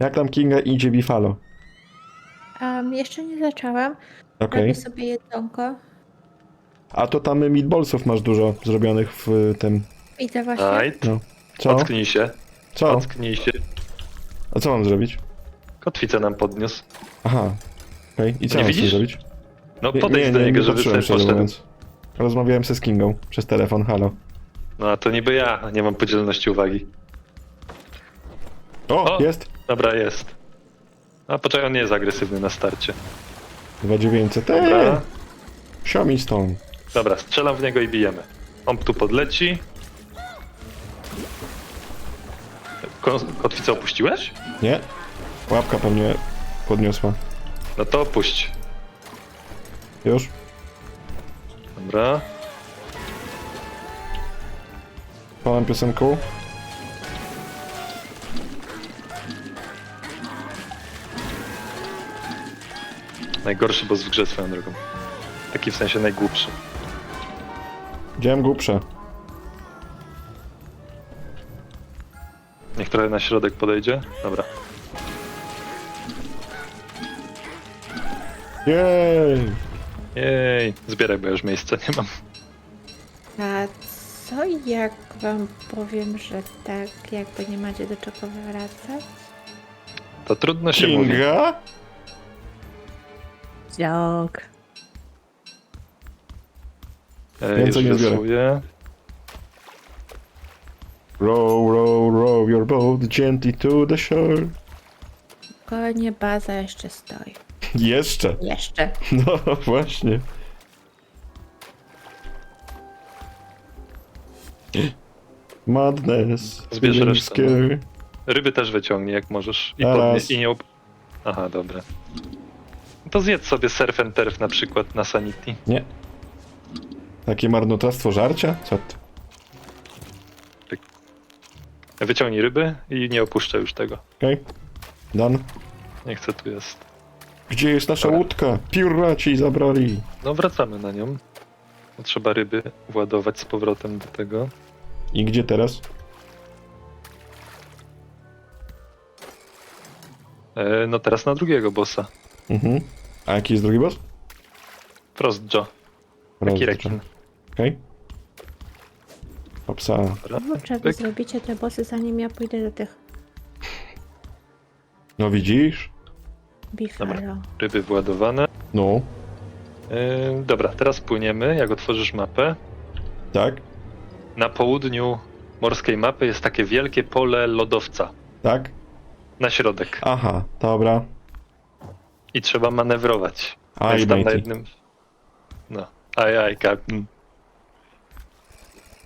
Jak tam Kinga idzie Bifalo? Um, jeszcze nie zaczęłam. Okej. Robię sobie jedzonko. A to tam meatballsów masz dużo zrobionych w y, tym. Idę właśnie. Aj, No. Co? ocknij się, Co? ocknij się. A co mam zrobić? Kotwicę nam podniósł. Aha. Okej. I co Nie mam z tym widzisz? zrobić? No Nie, podejdź nie, do nie, niego, nie żeby patrzyłem, sobie szczerze poszedł. mówiąc. Rozmawiałem ze Skingą przez telefon, halo. No a to niby ja, nie mam podzielności uwagi. O, O! jest! Dobra, jest. A poczekaj, on nie jest agresywny na starcie. 2900. Dobra, Eee, siomi stąd. dobra, strzelam w niego i bijemy. On tu podleci. Ko- Kotwicę opuściłeś? Nie? Łapka pewnie podniosła. No to opuść. Już? Dobra. Panem piosenką? Najgorszy boss w grze swoją drogą. Taki w sensie najgłupszy. Widziałem głupsze. Niech trochę na środek podejdzie. Dobra. Jej! Jej, zbieraj, bo ja już miejsca nie mam. A co jak wam powiem, że tak jakby nie macie do czego wracać? To trudno się mówi. Kinga? Dziąg. E, Więcej nie zbiorę. rysuję. Row, row, row your boat gently to the shore. Konie baza jeszcze stoi. Jeszcze. Jeszcze. No właśnie. Madness. Zbierz resztę, no. Ryby też wyciągnij jak możesz. I Zaraz. podnieś i nie op... Aha, dobra. To zjedz sobie surf and turf na przykład na sanity. Nie. Takie marnotrawstwo żarcia? Co ty? Wyciągnij ryby i nie opuszczę już tego. Okej. Dan. Nie chcę tu jest. Gdzie jest nasza Dobra. łódka? Piraci zabrali. No wracamy na nią. Trzeba ryby władować z powrotem do tego. I gdzie teraz? E, no teraz na drugiego bossa. Mhm. A jaki jest drugi boss? Frost Joe. Taki rekin. Okej. Opsa. Dobra. Czy wy Pyk. zrobicie te bossy zanim ja pójdę do tych No widzisz? bifalo? Ryby władowane. No. E, dobra, teraz płyniemy. Jak otworzysz mapę, Tak? na południu morskiej mapy jest takie wielkie pole lodowca. Tak? Na środek. Aha, dobra. I trzeba manewrować. Aj, Jest tam na matey. jednym. No. Aj, aj, kapitan.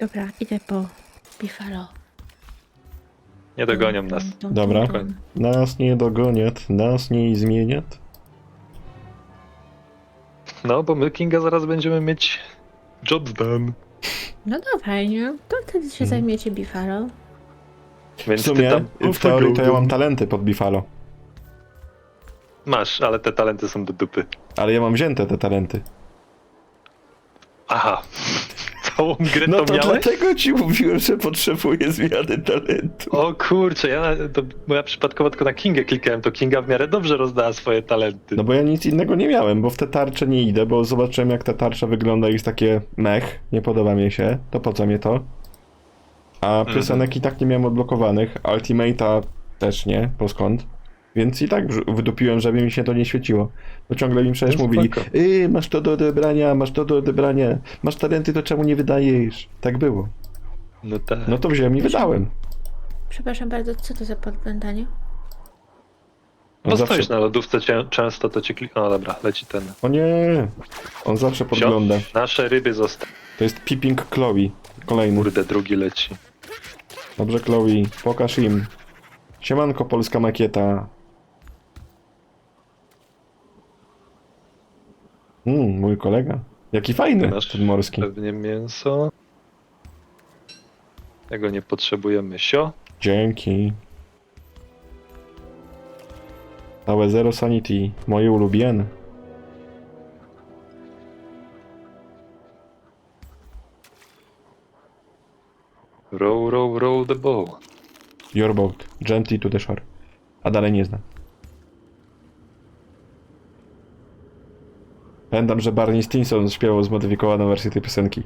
Dobra, idę po bifalo. Nie dogonią nas. Dobra. Nas nie dogoniat, nas nie zmieniat. No, bo my Kinga zaraz będziemy mieć job done. No dobra, nie? To wtedy się Mhm. zajmiecie bifalo. W Więc ty sumie, tam. w teorii to ja mam talenty pod Bifalo. Masz, ale te talenty są do dupy. Ale ja mam wzięte te talenty. Aha. Całą grę No to, to miałeś? dlatego ci mówiłem, że potrzebuję zmiany talentu. O kurczę, ja to, bo ja przypadkowo tylko na Kingę klikałem, to Kinga w miarę dobrze rozdała swoje talenty. No bo ja nic innego nie miałem, bo w te tarcze nie idę, bo zobaczyłem jak ta tarcza wygląda i jest takie mech, nie podoba mi się, to po co mnie to? A Mhm. piosenek i tak nie miałem odblokowanych, Ultimate'a też nie, bo skąd? Więc i tak wydupiłem, żeby mi się to nie świeciło. Bo ciągle mi przecież No mówili, yy, masz to do odebrania, masz to do odebrania, masz talenty, to czemu nie wydajesz? Tak było. No tak. No to wziąłem i wydałem. Przepraszam bardzo, co to za podglądanie? Bo On zawsze... stoisz na lodówce cię, często, to cię klik... O dobra, leci ten. O nie, on zawsze podgląda. Nasze ryby zostały. To jest Peeping Chloe, kolejny. Kurde, drugi leci. Dobrze, Chloe, pokaż im. Siemanko, polska makieta. Mm, mój kolega. Jaki fajny, Masz ten morski. pewnie mięso. Tego nie potrzebujemy. Sio. Dzięki. Całe Zero Sanity, moje ulubione. Row, row, row the bow. Your boat, gently to the shore. A dalej nie znam. Pamiętam, że Barney Stinson śpiewał zmodyfikowaną wersję tej piosenki.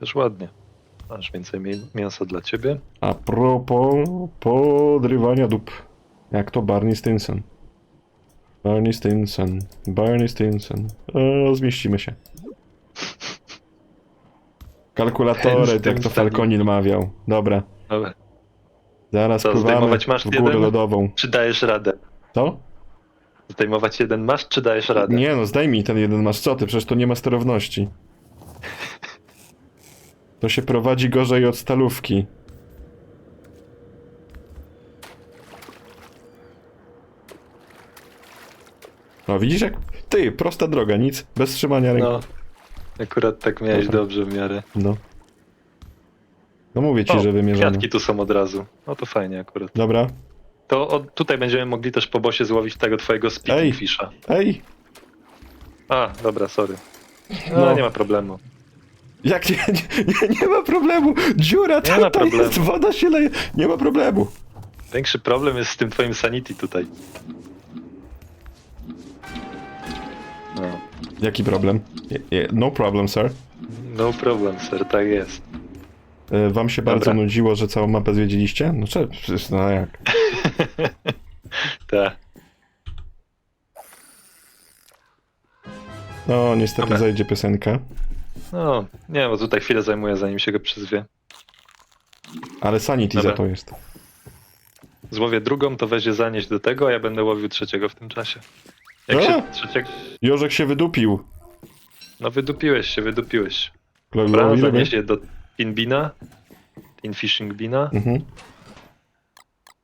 Też ładnie. Masz więcej mi- mięsa dla ciebie. A propos podrywania dup. Jak to Barney Stinson. Barney Stinson. Barney Stinson. O, zmieścimy się. Kalkulatory, jak to. Falconin mawiał. Dobra. Dobra. Zaraz Co, pływamy zdejmować masz w górę jeden? lodową. Czy dajesz radę? Co? Zdejmować jeden masz, czy dajesz radę? Nie no, zdejmij ten jeden masz. Co ty? Przecież to nie ma sterowności. To się prowadzi gorzej od stalówki. No widzisz jak... Ty, prosta droga, nic, bez trzymania ręki. No. Akurat tak miałeś dobrze w miarę. No. No mówię ci, O, że wymierzamy. kwiatki tu są od razu. No to fajnie akurat. Dobra. To od, tutaj będziemy mogli też po bosie złowić tego twojego Ej. speaking fisha. Ej! A, dobra, sorry. No, No. nie ma problemu. Jak nie, nie, nie, ma problemu! Dziura Nie ma problemu. jest, woda się leje. Nie ma problemu. Większy problem jest z tym twoim sanity tutaj. No. Jaki problem? Je- je- No problem, sir. No problem, sir, tak jest. E, Wam się bardzo Dobra. nudziło, że całą mapę zwiedziliście? No czy, przecież no jak? Tak. No niestety Dobra. zajdzie piosenka. No, nie, bo tutaj chwilę zajmuje, zanim się go przyzwie. Ale Sanity Dobra. za to jest. Złowię drugą, to weź je zanieść do tego, a ja będę łowił trzeciego w tym czasie. Jak A! się trzeciego... Jorzek się wydupił. No wydupiłeś się, wydupiłeś. Dobra, glory, zanieś je do Inbina. Infishing Bina. Mhm.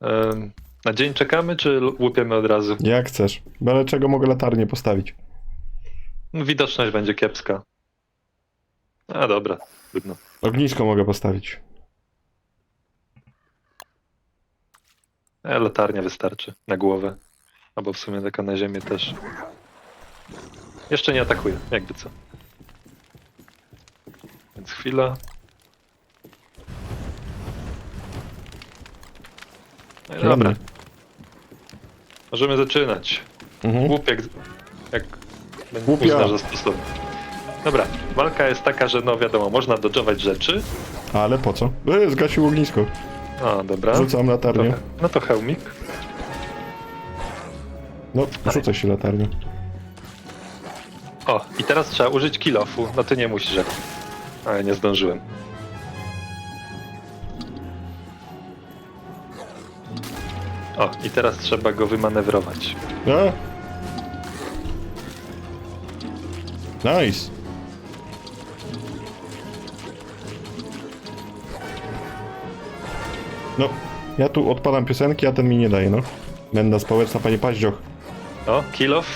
Em, na dzień czekamy, czy l- łupiemy od razu? Jak chcesz. Byle czego mogę latarnię postawić. No, Widoczność będzie kiepska. A dobra, trudno. Ognisko mogę postawić. E, latarnia wystarczy na głowę. Albo w sumie taka na ziemię też. Jeszcze nie atakuje, jakby co. Więc chwila. No i dobra, możemy zaczynać. Mhm. Jak, jak Łupia. uznasz za stosowne. Dobra, walka jest taka, że no wiadomo, można dodżować rzeczy. Ale po co? E, zgasił ognisko. A, dobra. Rzucam latarnię. Trochę. No to hełmik. No, rzucaj się latarnią. O, i teraz trzeba użyć kilofu. No ty nie musisz. jak- Ale nie zdążyłem. O, i teraz trzeba go wymanewrować. A! Nice! No, ja tu odpalam piosenki, a ten mi nie daje, no. Będę społeczna, panie Paździoch. O, kilof.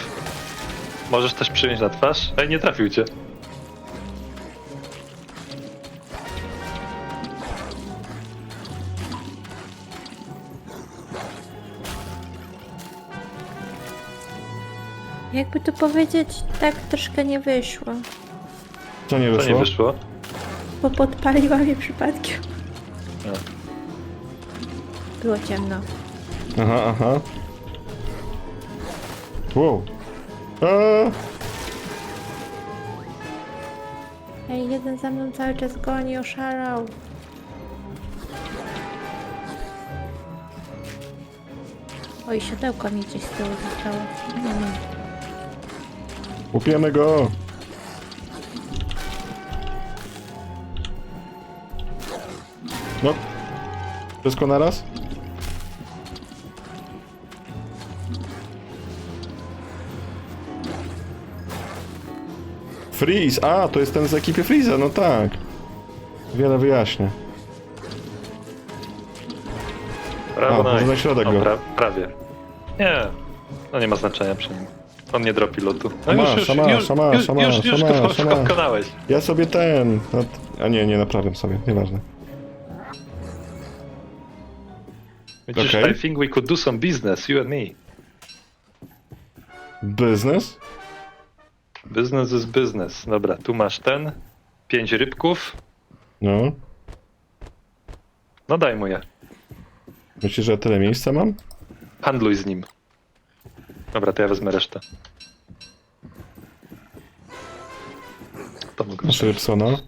Możesz też przyjąć na twarz. Ej, nie trafił cię. Jakby to powiedzieć, tak troszkę nie wyszło. Co nie To nie wyszło? wyszło. Bo podpaliła mnie przypadkiem. A. Było ciemno. Aha, aha. Wow. A, Ej, jeden za mną cały czas goni, oszalał. Oj, siodełko mi gdzieś z tyłu zostało. Mm. Łupiemy go! No. Wszystko naraz? Freeze! A, to jest ten z ekipy Freeza, no tak. Wiele wyjaśnia. Prawo A, może nice. na środek o, go. pra prawie. Nie. No nie ma znaczenia przy nim. On nie dropi lotu. No Masz, już, już, masz, już, masz, już. Ja sobie ten... no A nie, nie naprawiam sobie, nieważne. Widzisz, Okej. I think we could do some business, you and me. Biznes? Business is business. Dobra, tu masz ten. Pięć rybków. No. No daj mu je. Myślisz, że tyle miejsca mam? Handluj z nim. Dobra, to ja wezmę resztę. To mogę. Masz Rybsona.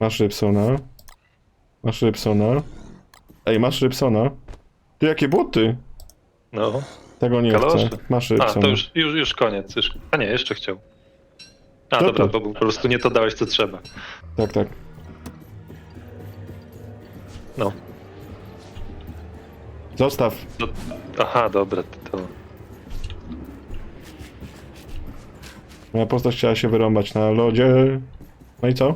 Masz Rybsona. Masz Rybsona. Ej, masz Rybsona. Ty, jakie buty? No. Tego nie Kalosze. chcę. Masz A, Rybsona. to już, już, już koniec. Już... A nie, jeszcze chciał. A, No dobra, to- bo po prostu nie to dałeś, co trzeba. Tak, tak. No. Zostaw. no. Aha, dobra, to... to... Moja postać chciała się wyrąbać na lodzie. No i co?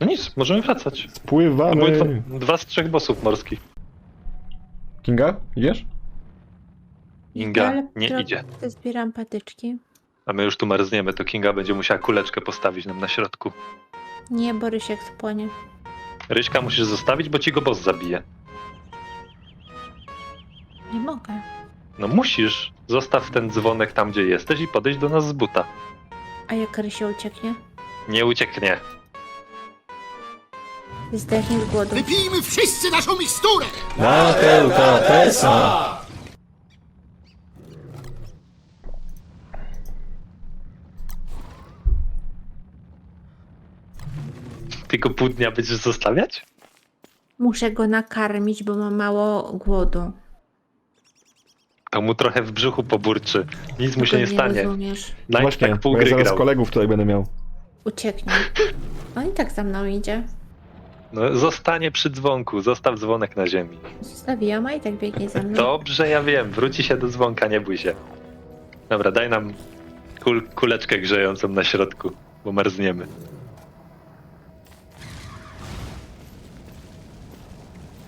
No nic, możemy wracać. To były Spływamy. dwa, dwa z trzech bossów morskich. Kinga, idziesz? Inga Ale nie idzie. Zbieram patyczki. A my już tu marzniemy, to Kinga będzie musiała kuleczkę postawić nam na środku. Nie, Borysiek spłonie. Ryśka musisz zostawić, bo ci go boss zabije. Nie mogę. No musisz. Zostaw ten dzwonek tam, gdzie jesteś i podejdź do nas z buta. A jak Rysio ucieknie? Nie ucieknie. Zdechnie z głodu. Wypijmy wszyscy naszą miksturę! Natelka Tesa! Tylko pół dnia będziesz zostawiać? Muszę go nakarmić, bo ma mało głodu. To mu trochę w brzuchu poburczy. Nic mu się nie stanie. rozumiesz. Night Właśnie, tak pół bo ja gry zaraz grał. kolegów tutaj będę miał. Ucieknie. On i tak za mną idzie. No, zostanie przy dzwonku, zostaw dzwonek na ziemi. Zostawiłam, a i tak biegnie za mną. Dobrze, ja wiem, wróci się do dzwonka, nie bój się. Dobra, daj nam kul kuleczkę grzejącą na środku, bo marzniemy.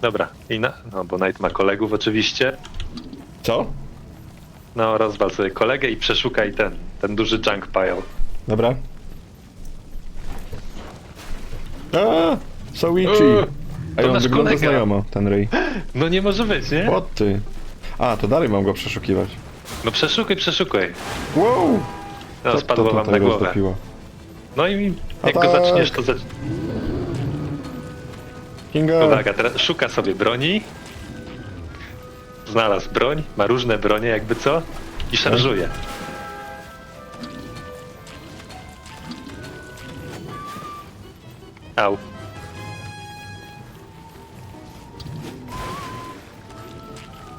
Dobra, i na, no bo Knight ma kolegów oczywiście. Co? No, rozwal sobie kolegę i przeszukaj ten, ten duży junk pile. Dobra. A! Eee, A to on nasz wygląda kolega. znajomo, ten ryj. No nie może być, nie? O ty. A, to dalej mam go przeszukiwać. No przeszukaj, przeszukaj. Wow! No, Co spadło wam na tutaj głowę. roztopiło? No i jak go Atak! zaczniesz, to zacz... Kinga! Uwaga, teraz szuka sobie broni. Znalazł broń, ma różne bronie, jakby co, i szarżuje. Au.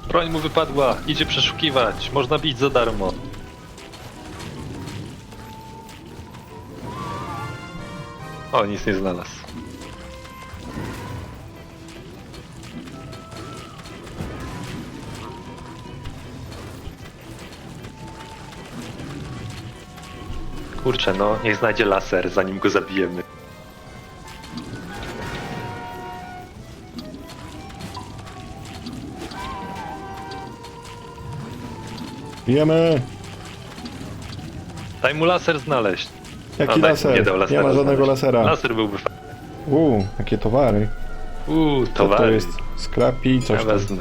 Broń mu wypadła, idzie przeszukiwać, można bić za darmo. O, nic nie znalazł. Kurczę, no, niech znajdzie laser, zanim go zabijemy. Bijemy! Daj mu laser znaleźć. Jaki daj, laser? Nie, dał lasera ma żadnego znaleźć. lasera. Laser byłby fajny. Uuu, jakie towary. Uuu, Co to towary. jest? Scrappy, coś Ja tam. wezmę.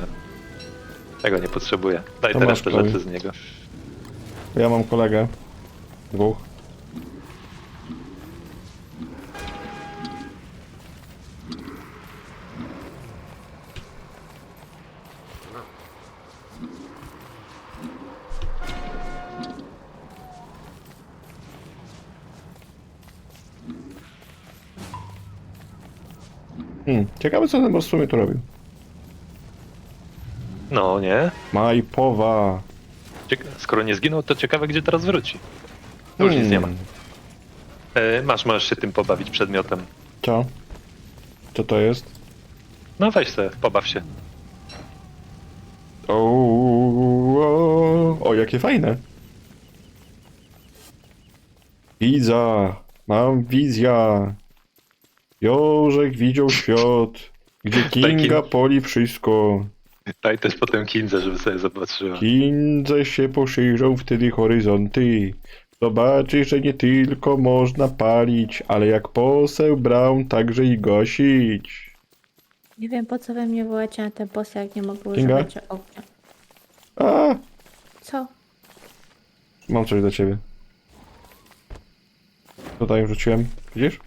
Tego nie potrzebuję. Daj To te masz resztę kolej. rzeczy z niego. Ja mam kolegę. Dwóch. Ciekawe co ten boss w sumie tu robił. No, nie? Majpowa. Cieka- Skoro nie zginął, to ciekawe, gdzie teraz wróci. No już nic nie ma. Hmm, E, masz, możesz się tym pobawić przedmiotem. Co? Co to jest? No weź se, pobaw się. O, o, o, jakie fajne. Widza, mam wizja. Jożek widział świat, gdzie Kinga poli wszystko. Daj też potem Kindze, żeby sobie zobaczyła. Kindze się poszerzą wtedy horyzonty. Zobaczy, że nie tylko można palić, ale jak poseł Brown także i gasić. Nie wiem po co we mnie wołacie na te bossy, jak nie mogę Kinga? używać ognia. A, Co? mam coś dla ciebie. Tutaj wrzuciłem, widzisz?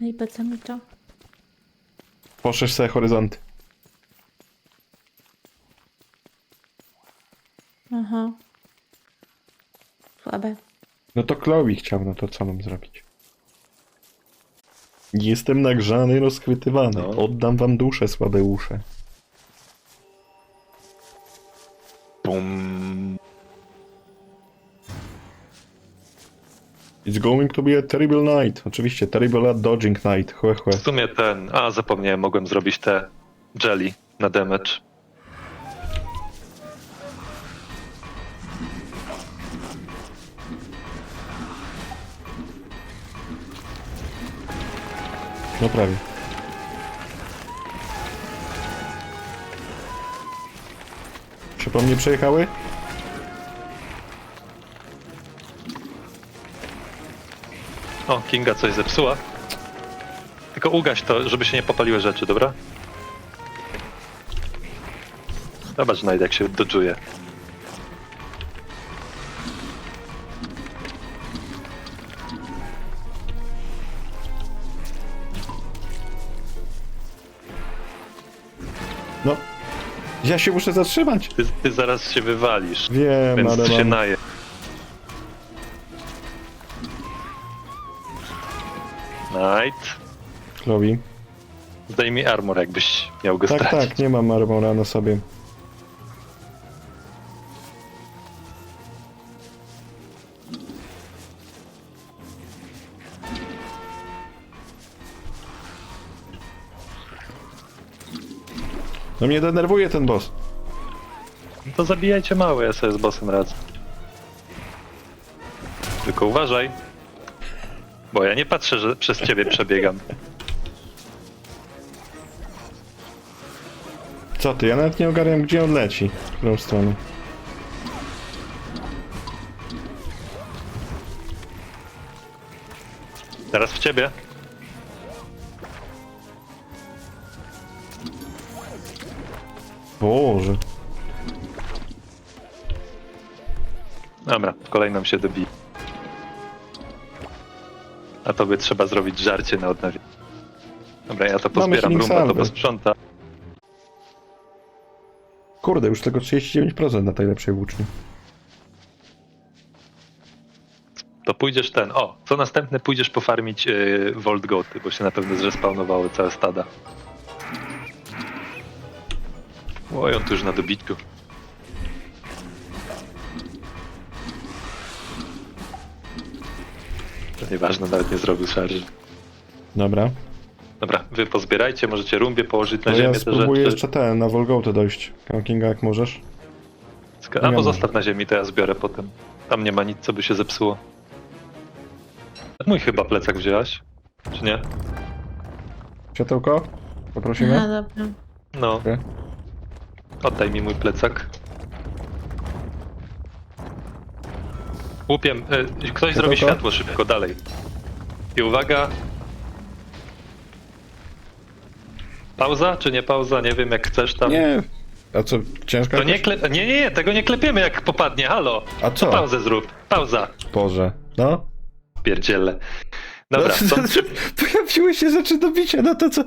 No i po co mi to? Poszerz sobie horyzonty. Aha. Słabe. No to Chloe chciał, no to co mam zrobić? Jestem nagrzany, rozchwytywany. No. Oddam wam duszę, słabe usze. Bum. It's going to be a terrible night. Oczywiście, terrible at dodging night. Chłe, chłe. W sumie ten. A, zapomniałem, mogłem zrobić te jelly na damage. No prawie. Czy po mnie przejechały? O, Kinga coś zepsuła. Tylko ugaś to, żeby się nie popaliły rzeczy, dobra? Zobacz, znajdę jak się dodżuje. No. Ja się muszę zatrzymać. Ty, ty zaraz się wywalisz, Wiem, więc ale się mam... naje. Night. Chloe. Zdejmij armor, jakbyś miał go Tak, stracić. tak, nie mam armora na sobie. No mnie denerwuje ten boss. No To zabijajcie małe, ja sobie z bossem radzę. Tylko uważaj. Bo ja nie patrzę, że przez ciebie przebiegam. Co ty, ja nawet nie ogarniam gdzie on leci. W którą stronę. Teraz w ciebie. Boże. Dobra, kolejną się dobije. A tobie trzeba zrobić żarcie na odnawienie. Dobra, ja to pozbieram, healing rumba to salwy. posprząta. Kurde, już tego 39% na tej lepszej włóczni. To pójdziesz ten. O, co następne pójdziesz pofarmić yy, Volt Goty, bo się na pewno zrespawnowały całe stada. Oj, on tu już na dobitku. Nieważne, nawet nie zrobił szarży. Dobra. Dobra, wy pozbierajcie, możecie rumbie położyć na No ziemię ja te spróbuję rzeczy. jeszcze ten, na Volgotę dojść. Kinga jak możesz. Ska- Albo zostaw na ziemi, to ja zbiorę potem. Tam nie ma nic, co by się zepsuło. Mój chyba plecak wzięłaś, czy nie? Światełko? Poprosimy? Aha, dobra. No, Okej. oddaj mi mój plecak. Łupiem, y, ktoś zrobi światło szybko, dalej. I uwaga. Pauza, czy nie pauza? Nie wiem, jak chcesz tam. Nie. A co, ciężka To nie, kle- nie, nie, nie, tego nie klepiemy jak popadnie, halo. A co? Pauzę zrób, pauza. Boże. No? Pierdziele. Dobra, no, są Pojawiły się rzeczy do bicia, no to co?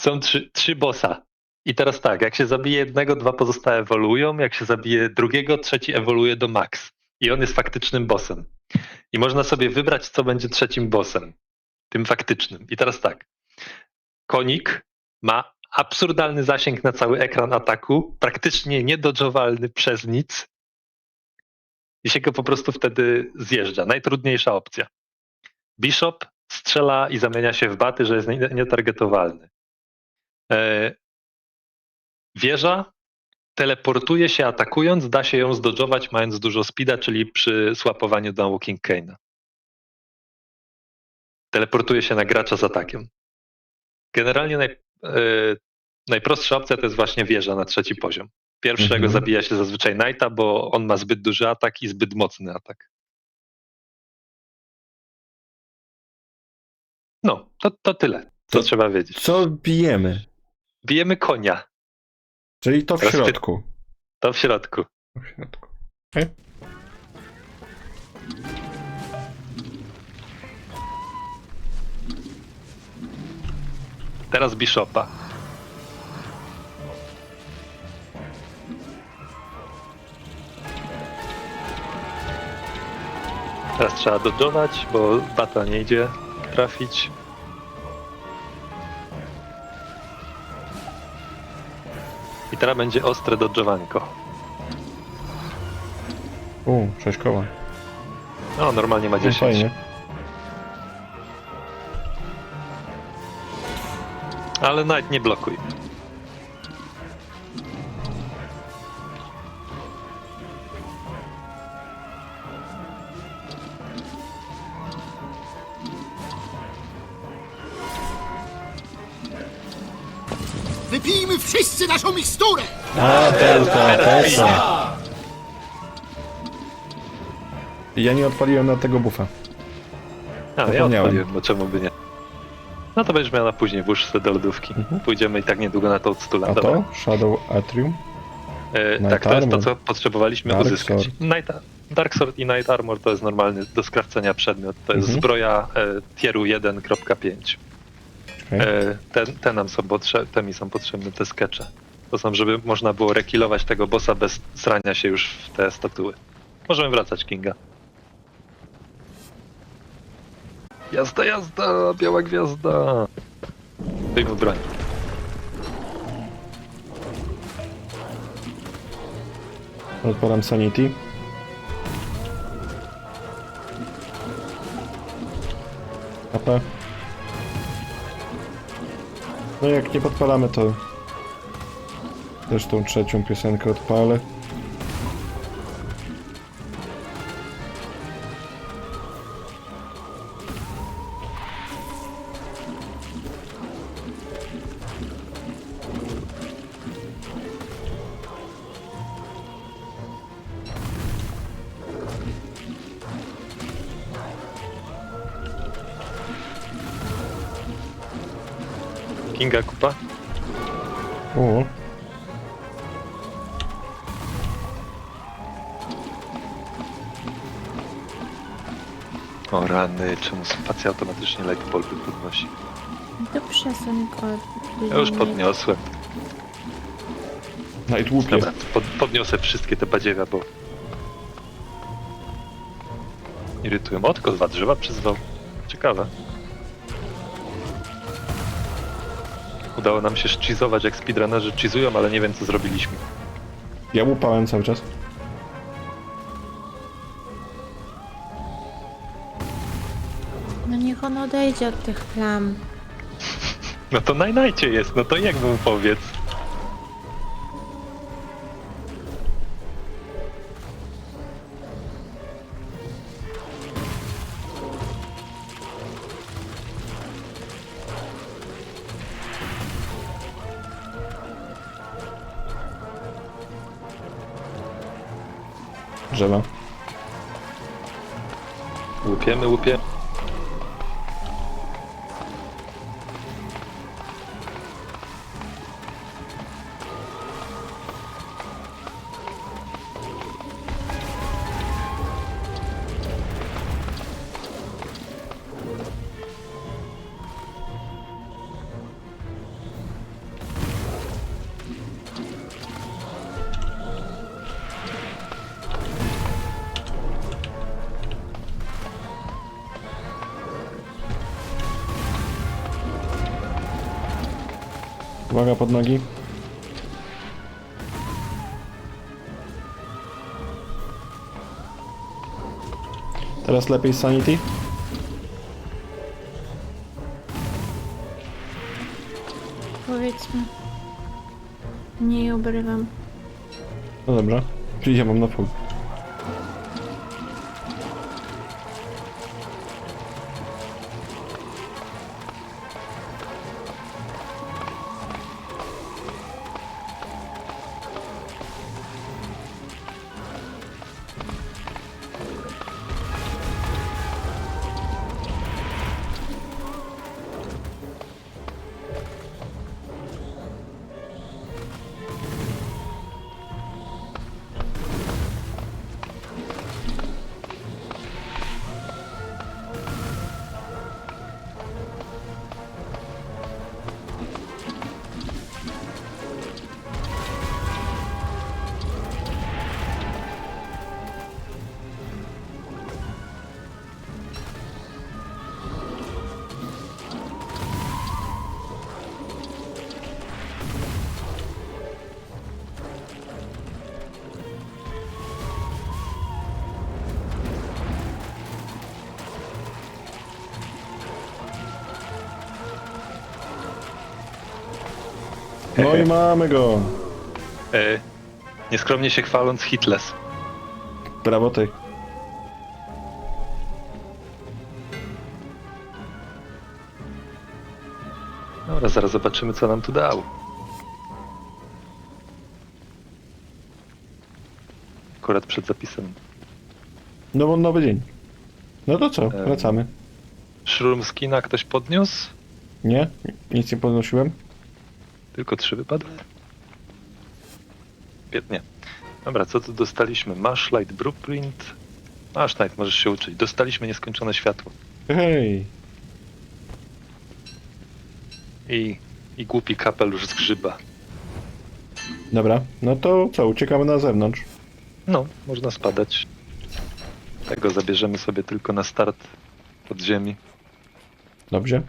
są trzy, trzy bossa. I teraz tak, jak się zabije jednego, dwa pozostałe ewoluują, jak się zabije drugiego, trzeci ewoluuje do max. I on jest faktycznym bossem. I można sobie wybrać, co będzie trzecim bossem. Tym faktycznym. I teraz tak. Konik ma absurdalny zasięg na cały ekran ataku, praktycznie niedodżowalny przez nic. I się go po prostu wtedy zjeżdża. Najtrudniejsza opcja. Bishop strzela i zamienia się w baty, że jest nie- nietargetowalny. E, wieża teleportuje się atakując, da się ją zdodżować mając dużo speeda, czyli przy słapowaniu do Walking Kane'a. Teleportuje się na gracza z atakiem. Generalnie naj, e, najprostsza opcja to jest właśnie wieża na trzeci poziom. Pierwszego Mhm. zabija się zazwyczaj Knighta, bo on ma zbyt duży atak i zbyt mocny atak. No, to, to tyle, co To- trzeba wiedzieć. Co bijemy? Bijemy konia. Czyli to w Teraz środku. To w środku. To w środku. Okej. Teraz Bishopa. Teraz trzeba dodżować, bo bata nie idzie trafić. Teraz będzie ostre dodżowanko. U, 6 koła. No, normalnie ma No 10. fajnie. Ale nawet nie blokuj. Wypijmy wszyscy naszą miksturę! A, Delta, Delta. Ja nie odpaliłem na tego buffa. A, ja Zapomniałem. odpaliłem, bo czemu by nie? No to będziesz miał na później, włóż sobie do lodówki. Mhm. Pójdziemy i tak niedługo na tą stula. A Dobra. to? Shadow Atrium? E, Night tak, to jest to, Armor. co potrzebowaliśmy Dark uzyskać. Sword. Night, Dark Sword i Night Armor to jest normalny do skrawcenia przedmiot. To jest Mhm. zbroja e, tieru 1.5. Okej. E, te, te nam są potrzebne, te mi są potrzebne, te skecze. To są, żeby można było rekilować tego bossa bez srania się już w te statuły. Możemy wracać, Kinga. Jazda, jazda, biała gwiazda. Wyjmuj broń. Odpalam Sanity. AP. No jak nie podpalamy to też tą trzecią piosenkę odpalę. O rany, czemu spacja automatycznie lightbulby podnosi? To przesuń go. Ja już podniosłem. Whoopie. Dobra, pod, podniosę wszystkie te badziewia, bo... Irytują. O, tylko dwa drzewa przyzwał. Ciekawe. Udało nam się szczyzować, jak speedrunnerzy chizują, ale nie wiem, co zrobiliśmy. Ja łupałem cały czas. On odejdzie od tych plam. No to najnajcie jest, no to jak wam powiedz? Drzewa. Łupiemy, łupiemy. Uwaga pod nogi. Teraz lepiej Sanity. Powiedzmy. Nie obrywam. No dobra. Ja mam na full. No i mamy go. E, nieskromnie się chwaląc, hitless. Brawo ty. Dobra, zaraz zobaczymy, co nam tu dał. Akurat przed zapisem. No bo nowy dzień. No to co? Em. Wracamy. Shroom skina ktoś podniósł? Nie? Nic nie podnosiłem? Tylko trzy wypadły. Świetnie. Dobra, co tu dostaliśmy? Masz light blueprint. Masz night, możesz się uczyć. Dostaliśmy nieskończone światło. Hej. I, i głupi kapelusz z grzyba. Dobra, no to co? Uciekamy na zewnątrz. No, można spadać. Tego zabierzemy sobie tylko na start pod ziemi. Dobrze.